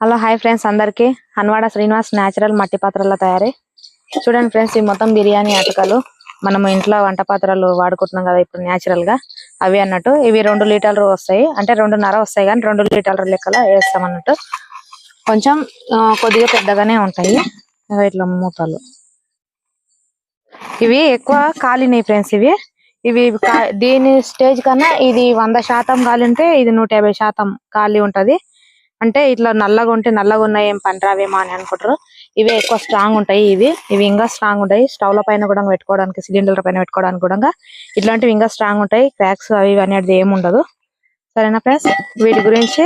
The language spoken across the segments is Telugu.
హలో హాయ్ ఫ్రెండ్స్ అందరికి. హన్వాడ శ్రీనివాస్ న్యాచురల్ మట్టి పాత్రల తయారీ. చూడండి ఫ్రెండ్స్ ఈ మొత్తం బిర్యానీ అటకలు. మనం ఇంట్లో వంట పాత్రలు వాడుకుంటున్నాం కదా ఇప్పుడు న్యాచురల్గా. అవి అన్నట్టు. ఇవి రెండు లీటర్లు వస్తాయి. అంటే రెండున్నర వస్తాయి కానీ రెండు లీటర్ల లెక్కల వేస్తాం అన్నట్టు. కొంచెం కొద్దిగా పెద్దగానే ఉంటాయి. ఇట్లా మూతలు. ఇవి ఎక్కువ కాలినాయి ఫ్రెండ్స్ ఇవి. ఇవి దీని స్టేజ్ కన్నా ఇది వంద శాతం కాలి ఉంటే ఇది నూట యాభై శాతం ఖాళీ ఉంటది. అంటే ఇట్లా నల్లగా ఉంటే నల్లగా ఉన్నాయి ఏం పని రావేమో అని అనుకుంటారు. ఇవి ఎక్కువ స్ట్రాంగ్ ఉంటాయి ఇవి. ఇవి ఇంకా స్ట్రాంగ్ ఉంటాయి. స్టవ్ ల పైన కూడా పెట్టుకోవడానికి సిలిండర్ పైన పెట్టుకోవడానికి కూడా ఇట్లాంటివి ఇంకా స్ట్రాంగ్ ఉంటాయి. క్రాక్స్ అవి ఇవి అనేది ఏమి ఉండదు. సరేనా ఫ్రెండ్స్ వీటి గురించి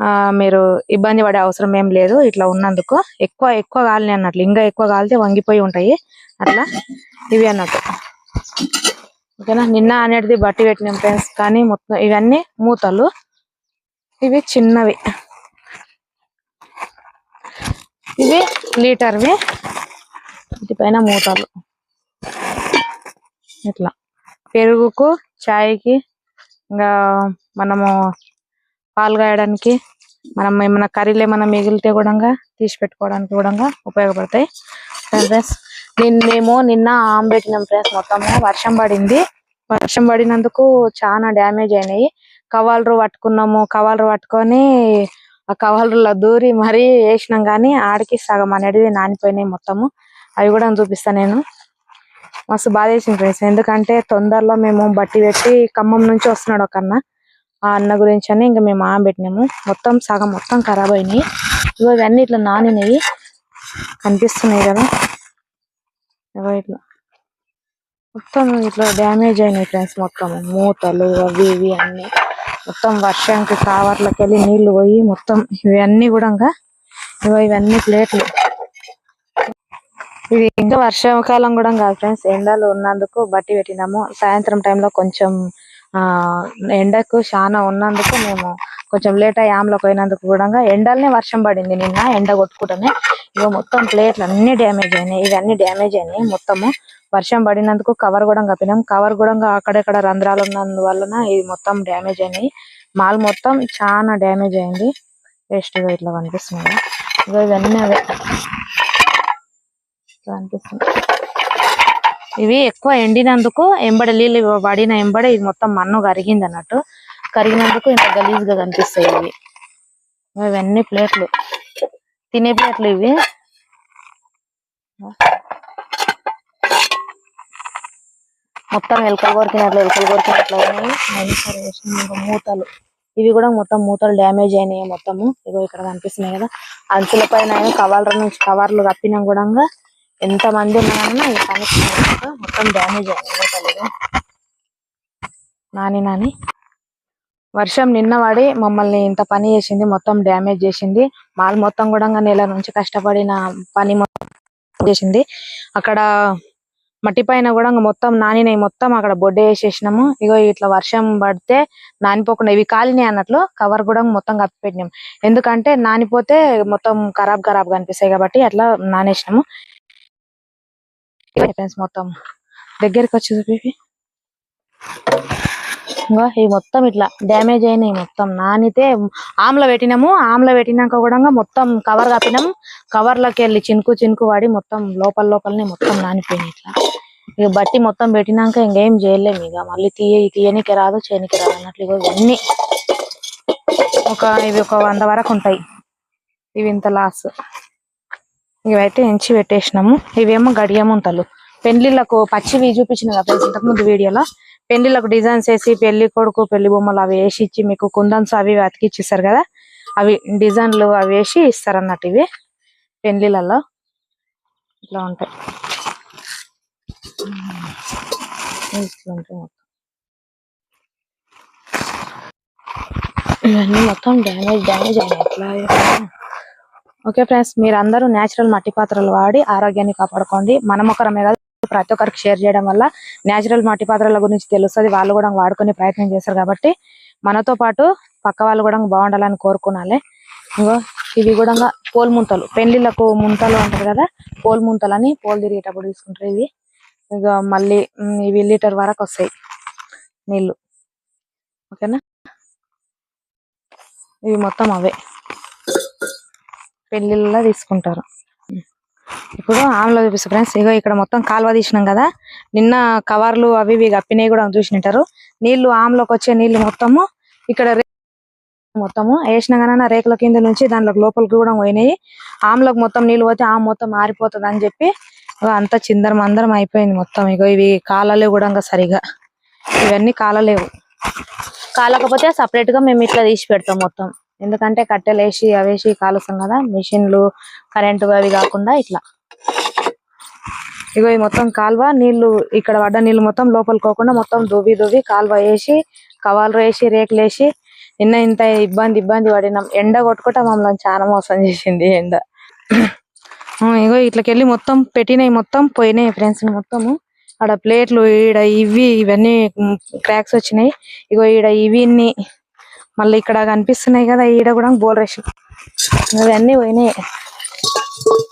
ఆ మీరు ఇబ్బంది పడే అవసరం ఏం లేదు. ఇట్లా ఉన్నందుకు ఎక్కువ ఎక్కువ కాలని అన్నట్లు. ఇంకా ఎక్కువ కాలితే వంగిపోయి ఉంటాయి. అట్లా ఇవి అన్నట్టు. ఓకేనా? నిన్న అనేది బట్టి పెట్టినాం ఫ్రెండ్స్ కానీ మొత్తం ఇవన్నీ మూతలు. ఇవి చిన్నవి. ఇవి లీటర్వి. వీటిపైన మూతలు. ఇట్లా. పెరుగుకు చాయ్కి ఇంకా మనము పాలు కాయడానికి మనం ఏమైనా కర్రీలు ఏమైనా మిగిలితే కూడా తీసి పెట్టుకోవడానికి కూడా ఉపయోగపడతాయి. ఫ్రెండ్స్ నిన్నేమో నిన్న ఆమ్ పెట్టినాం ఫ్రెండ్స్ మొత్తము. వర్షం పడింది. వర్షం పడినందుకు చాలా డ్యామేజ్ అయినాయి. కవాలరు పట్టుకున్నాము. కవాలరు పట్టుకొని ఆ కవర్లో దూరి మరీ వేసినాం కానీ ఆడికి సగం అనేది నానిపోయినాయి మొత్తము. అవి కూడా చూపిస్తాను నేను. మస్తు బాధ వేసింది ఫ్రెండ్స్. ఎందుకంటే తొందరలో మేము బట్టి పెట్టి ఖమ్మం నుంచి వస్తున్నాడు ఒక అన్న. ఆ అన్న గురించి అని ఇంకా మేము ఆమె పెట్టినాము. మొత్తం సగం మొత్తం ఖరాబ్ అయినాయి. ఇగో ఇవన్నీ ఇట్లా నానినాయి కనిపిస్తున్నాయి కదా. ఇగో ఇట్లా. మొత్తం ఇట్లా డ్యామేజ్ అయినాయి ఫ్రెండ్స్ మొత్తం మూతలు అవి ఇవి అన్ని. మొత్తం వర్షానికి కావర్లకి వెళ్ళి నీళ్ళు పోయి మొత్తం ఇవన్నీ కూడా ఇవన్నీ ప్లేట్లు. ఇది ఇంకా వర్షాకాలం కూడా కాదు ఫ్రెండ్స్ ఎండలు ఉన్నందుకు బట్టి పెట్టినాము. సాయంత్రం టైంలో కొంచెం ఆ ఎండకు చాలా ఉన్నందుకు మేము కొంచెం లేట్ అయ్యి ఆమ్లో పోయినందుకు కూడా ఎండల్నే వర్షం పడింది నిన్న ఎండ కొట్టుకుంటనే. ఇగో మొత్తం ప్లేట్లు అన్ని డ్యామేజ్ అయినాయి ఇవన్నీ డ్యామేజ్ అయినాయి మొత్తము. వర్షం పడినందుకు కవర్ కూడా కప్పినాం. కవర్ కూడా అక్కడక్కడ రంధ్రాలు ఉన్నందువలన ఇది మొత్తం డ్యామేజ్ అయినాయి. మాల్ మొత్తం చాలా డ్యామేజ్ అయింది. వేస్ట్ ఇట్లా కనిపిస్తుంది. ఇక ఇవన్నీ అవే. అనిపిస్తుంది ఇవి ఎక్కువ ఎండినందుకు ఎంబడ నీళ్ళు పడిన ఎంబడ ఇది మొత్తం మన్ను కరిగింది అన్నట్టు కరిగినందుకు ఇంత గలీజ్గా కనిపిస్తాయి ఇవి. ఇవన్నీ ప్లేట్లు. తినే ప్లేట్లు ఇవి. మొత్తం ఎలకలు కొరికినట్లు ఎలకలు కొరికినట్లు ఇంకా మూతలు. ఇవి కూడా మొత్తం మూతలు డ్యామేజ్ అయినాయి మొత్తము. ఇగో ఇక్కడ కనిపిస్తున్నాయి కదా. అంచుల పైన కవర్ల నుంచి కవర్లు కప్పినా కూడా ఎంత మంది ఉన్నారన్నా ఈ పనికి మొత్తం డ్యామేజ్ అయినాయి. మూతలు నాని నాని. వర్షం నిన్న పడి మమ్మల్ని ఇంత పని చేసింది మొత్తం డ్యామేజ్ చేసింది. మాల్ మొత్తం కూడా నెల నుంచి కష్టపడిన పని మొత్తం చేసింది. అక్కడ మట్టి పైన కూడా మొత్తం నానినాయి. మొత్తం అక్కడ బొడ్డ వేసేసినాము. ఇగో ఇట్లా వర్షం పడితే నానిపోకుండా ఇవి కాలినాయి అన్నట్లు కవర్ కూడా మొత్తం కప్పి పెట్టినాం ఎందుకంటే నానిపోతే మొత్తం ఖరాబ్ ఖరాబ్ కనిపిస్తాయి కాబట్టి అట్లా నానేసినాము. ఫ్రెండ్స్ మొత్తం దగ్గరికి వచ్చి చూపి ఇంకా ఇవి మొత్తం ఇట్లా డ్యామేజ్ అయినాయి మొత్తం. నానితే ఆమ్ల పెట్టినాము. ఆమ్ల పెట్టినాక కూడా మొత్తం కవర్ కప్పినాం. కవర్లోకి వెళ్ళి చినుకు చినుకు పడి మొత్తం లోపల లోపలనే మొత్తం నానిపోయినాయి ఇట్లా. ఇక బట్టి మొత్తం పెట్టినాక ఇంకేం చేయలేము ఇక. మళ్ళీ తీయ తీయనికి రాదు చేయనికి రాదు అన్నట్లు ఇవన్నీ. ఒక ఇవి ఒక వంద వరకు ఉంటాయి. ఇవి ఇంత లాస్ ఇవైతే ఎంచి పెట్టేసినాము. ఇవేమో గడియముంతలు. పెళ్ళిళ్ళకు పచ్చివి చూపించిన కదా ఇంతకుముందు వీడియోలో. పెళ్ళిళ్ళకు డిజైన్స్ వేసి పెళ్ళి కొడుకు పెళ్ళి బొమ్మలు అవి వేసి ఇచ్చి మీకు కుందన్స్ అవి అతికిచ్చి ఇస్తారు కదా? అవి డిజైన్లు అవి వేసి ఇస్తారు అన్నట్టు ఇవి పెళ్ళిళ్ళలో ఇట్లా ఉంటాయి. ఇట్లా ఉంటాయి మొత్తం. ఇవన్నీ మొత్తం డ్యామేజ్ డ్యామేజ్ అయినాయి. ఎట్లా ఓకే ఫ్రెండ్స్ మీరు అందరూ నేచురల్ మట్టి పాత్రలు వాడి ఆరోగ్యాన్ని కాపాడుకోండి. మనం ఒకరమే కాదు ప్రతి ఒక్కరికి షేర్ చేయడం వల్ల నేచురల్ మట్టి పాత్రల గురించి తెలుస్తుంది. వాళ్ళు కూడా వాడుకునే ప్రయత్నం చేస్తారు కాబట్టి మనతో పాటు పక్క వాళ్ళు కూడా బాగుండాలని కోరుకునాలి ఇంకో ఇవి కూడా పోల్ ముంతలు. పెళ్ళిళ్ళకు ముంతలు అంటారు కదా పోల్ ముంతలు అని పోల్ తిరిగేటప్పుడు తీసుకుంటారు ఇవి. ఇక మళ్ళీ ఇవి లీటర్ వరకు వస్తాయి నీళ్ళు ఓకేనా? ఇవి మొత్తం అవే. పెళ్ళిళ్ళ తీసుకుంటారు. ఇప్పుడు ఆమెలో చూపిస్తా ఫ్రెండ్స్. ఇగో ఇక్కడ మొత్తం కాలువ తీసినాం కదా. నిన్న కవర్లు అవి ఇవి కప్పినవి కూడా చూసినట్టారు. నీళ్ళు ఆమెలోకి వచ్చే నీళ్ళు మొత్తము ఇక్కడ రే- మొత్తము. వేసిన కానీ రేకుల కింద నుంచి దాంట్లో లోపలికి కూడా పోయినాయి. ఆమెలోకి మొత్తం నీళ్ళు పోతే ఆమె మొత్తం మారిపోతుంది అని చెప్పి అంతా చిందరం అందరం అయిపోయింది మొత్తం. ఇగో ఇవి కాలలేవు కూడా ఇంకా సరిగా. ఇవన్నీ కాలలేవు కాలకపోతే సపరేట్గా మేము ఇట్లా తీసి పెడతాం మొత్తం. ఎందుకంటే కట్టెలు వేసి అవేసి కాలుస్తాం కదా మిషన్లు కరెంటు అవి కాకుండా ఇట్లా. ఇగో ఈ మొత్తం కాలువ నీళ్ళు ఇక్కడ పడ్డ నీళ్ళు మొత్తం లోపల పోకుండా మొత్తం దువ్వి దువ్వి కాలువ వేసి కవాలు వేసి రేకులు వేసి నిన్న ఇంత ఇబ్బంది ఇబ్బంది పడినాం. ఎండ కొట్టుకుంటా మమ్మల్ని చాలా మోసం చేసింది ఎండ. ఇగో ఇట్లకెళ్ళి మొత్తం పెట్టినాయి మొత్తం పోయినాయి ఫ్రెండ్స్ మొత్తము. ఆడ ప్లేట్లు ఈడ ఇవి ఇవన్నీ క్రాక్స్ వచ్చినాయి. ఇగో ఈడ ఇవి మళ్ళీ ఇక్కడ కనిపిస్తున్నాయి కదా ఈడ కూడా బోల్ రేషన్ అవన్నీ పోయినాయి.